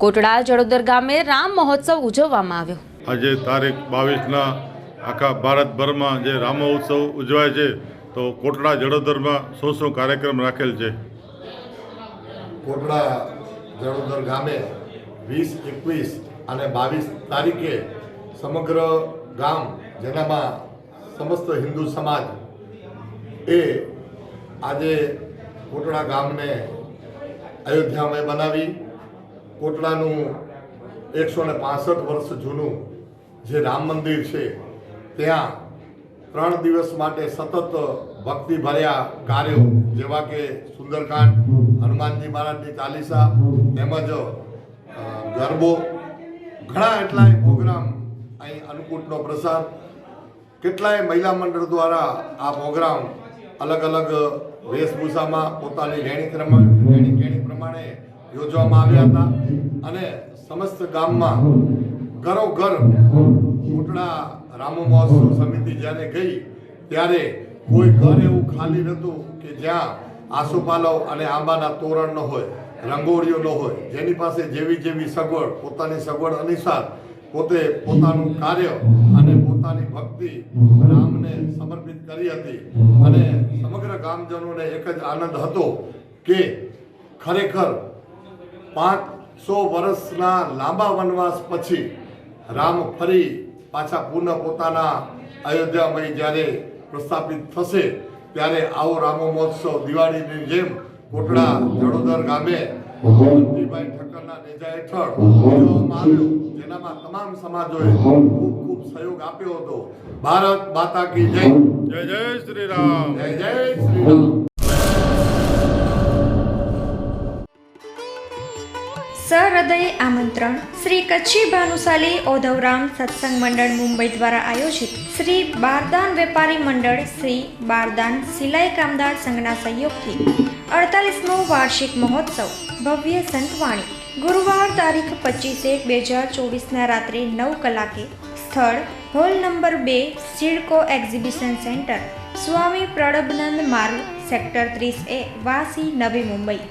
કોટડા જડોદર ગામે રામ મહોત્સવ ઉજવવામાં આવ્યો. આજે તારીખ બાવીસના આખા ભારતભરમાં જે રામોત્સવ ઉજવાય છે તો કોટડા જડોદરમાં શું શું કાર્યક્રમ રાખેલ છે? કોટડા જડોદર ગામે વીસ એકવીસ અને બાવીસ તારીખે સમગ્ર ગામ જેનામાં સમસ્ત હિન્દુ સમાજ એ આજે કોટડા ગામને અયોધ્યામય બનાવી કોટડાનું એકસો ને પાસઠ વર્ષ જૂનું જે રામ મંદિર છે, ત્યાં ત્રણ દિવસ માટે સતત ભક્તિભર્યા કાર્યો, જેવા કે સુંદરકાંડ, હનુમાનજી મહારાજની ચાલીસા, તેમજ ગરબો. ઘણા એટલાય પ્રોગ્રામ અહીં અન્નકૂટનો પ્રસાર. કેટલાય મહિલા મંડળ દ્વારા આ પ્રોગ્રામ અલગ અલગ વેશભૂષામાં પોતાની રહેણી રહેણી પ્રમાણે યોજવામાં આવ્યા હતા. અને સમસ્ત ગામમાં ઘરોઘર કોટડા રામો મહોત્સવ સમિતિ જ્યારે ગઈ, ત્યારે કોઈ ઘર એવું ખાલી નહોતું કે જ્યાં આસોપાલવ અને આંબાના તોરણ ન હોય, રંગોળીઓ ન હોય. જેની પાસે જેવી જેવી સગવડ, પોતાની સગવડ અનુસાર પોતે પોતાનું કાર્ય અને પોતાની ભક્તિ રામને સમર્પિત કરી હતી. અને સમગ્ર ગામજનોને એક જ આનંદ હતો કે ખરેખર પાંચસો વર્ષના લાંબા વનવાસ પછી રામ ફરી પાછા પુનઃ પોતાના અયોધ્યામય જ્યારે પ્રસ્થાપિત થશે ત્યારે આવો રામો મહોત્સવ દિવાળીની જેમ કોટડા જડોદર ગામે બળવંતભાઈ ઠક્કરના નેજા હેઠળ ઉજવવામાં આવ્યો. જેનામાં તમામ સમાજોએ ખૂબ ખૂબ સહયોગ આપ્યો હતો. ભારત માતા કી જય. જય જય શ્રી રામ. જય જય શ્રી રામ. સહૃદય આમંત્રણ. શ્રી કચ્છી ભાનુશાલી ઓધવરામ સત્સંગ મંડળ મુંબઈ દ્વારા આયોજિત શ્રી બારદાન વેપારી મંડળ, શ્રી બારદાન સિલાઈ કામદાર સંઘના સહયોગથી અડતાલીસમો વાર્ષિક મહોત્સવ. ભવ્ય સંતવાણી. ગુરુવાર તારીખ પચીસ એક બે હજાર ચોવીસના રાત્રે નવ કલાકે સ્થળ હોલ નંબર બે સિડકો એક્ઝિબિશન સેન્ટર. સ્વામી પ્રણબનંદ માર્ગ, સેક્ટર ત્રીસ એ, વાસી, નવી મુંબઈ.